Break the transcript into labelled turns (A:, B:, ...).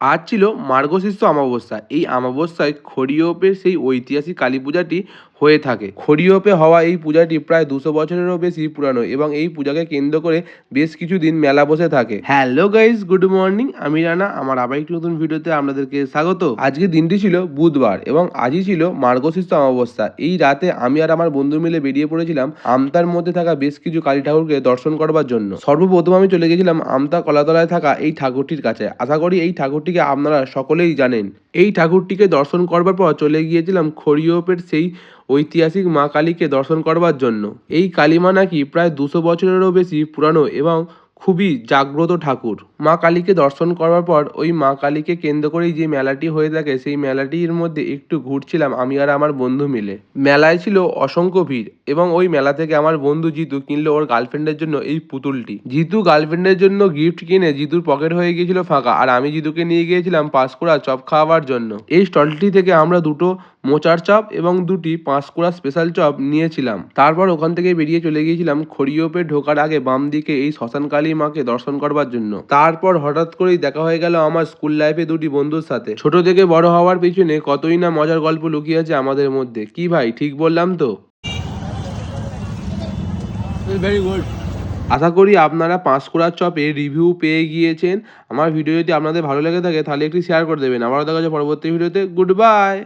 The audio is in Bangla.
A: আজ ছিল মার্গশীর্ষ অমাবস্যা। এই অমাবস্যায় খড়িয়োপে সেই ঐতিহাসিক কালী পূজাটি হয়ে থাকে। খড়িয়োপে হওয়া এই পূজাটি প্রায় দুশো বছরেরও বেশি পুরানো এবং এই পূজাকে কেন্দ্র করে বেশ কিছুদিন মেলা বসে থাকে। হ্যালো গাইস গুড মর্নিং আমি রানা। আমার আবার একটি নতুন ভিডিওতে আপনাদেরকে স্বাগত। আজকে দিনটি ছিল বুধবার এবং আজই ছিল মার্গশীর্ষ অমাবস্যা। এই রাতে আমি আর আমার বন্ধু মিলে বেরিয়ে পড়েছিলাম আমতার মধ্যে থাকা বেশ কিছু কালী ঠাকুরকে দর্শন করবার জন্য। সর্বপ্রথম আমি চলে গেছিলাম আমতা কলাতলায় থাকা এই ঠাকুরটির কাছে। আশা করি এই ঠাকুরটিকে আপনারা সকলেই জানেন। এই ঠাকুরটিকে দর্শন করবার পর চলে গিয়েছিলাম খড়িয়োপের সেই ঐতিহাসিক মা কালীকে দর্শন করবার জন্য। এই কালীমা নাকি প্রায় দুশো বছরেরও বেশি পুরানো এবং খুবই জাগ্রত ঠাকুর। মা কালীকে দর্শন করবার পর ওই মা কালীকে কেন্দ্র করেই যে মেলাটি হয়ে থাকে, সেই মেলাটির মধ্যে একটু ঘুরছিলাম আমি আর আমার বন্ধু মিলে। মেলায় ছিল অসংখ্য ভিড় এবং ওই মেলা থেকে আমার বন্ধু জিতু কিনলো ওর গার্লফ্রেন্ডের জন্য এই পুতুলটি। জিতু গার্লফ্রেন্ডের জন্য গিফট কিনে জিতুর পকেট হয়ে গিয়েছিল ফাঁকা আর আমি জিতুকে নিয়ে গিয়েছিলাম পাঁশকুড়া চপ খাওয়াবার জন্য। এই স্টলটি থেকে আমরা দুটো মোচার চপ এবং দুটি পাঁশকুড়া স্পেশাল চপ নিয়েছিলাম। তারপর ওখান থেকে বেরিয়ে চলে গিয়েছিলাম খড়িয়োপে ঢোকার আগে বাম দিকে এই শ্মশানকালী মাকে দর্শন করবার জন্য। তারপর হঠাৎ করেই দেখা হয়ে গেল আমার স্কুল লাইফে দুটি বন্ধুর সাথে। ছোট থেকে বড় হওয়ার পিছনে কতই না মজার গল্প লুকিয়ে আছে আমাদের মধ্যে। কি ভাই ঠিক বললাম তো?
B: ভেরি গুড
A: আশা করি আপনারা পাঁশকুড়ার চপে রিভিউ পেয়ে গিয়েছেন। আমার ভিডিও যদি আপনাদের ভালো লেগে থাকে তাহলে একটি শেয়ার করে দেবেন। আবার দেখা যাচ্ছে পরবর্তী ভিডিওতে গুড বাই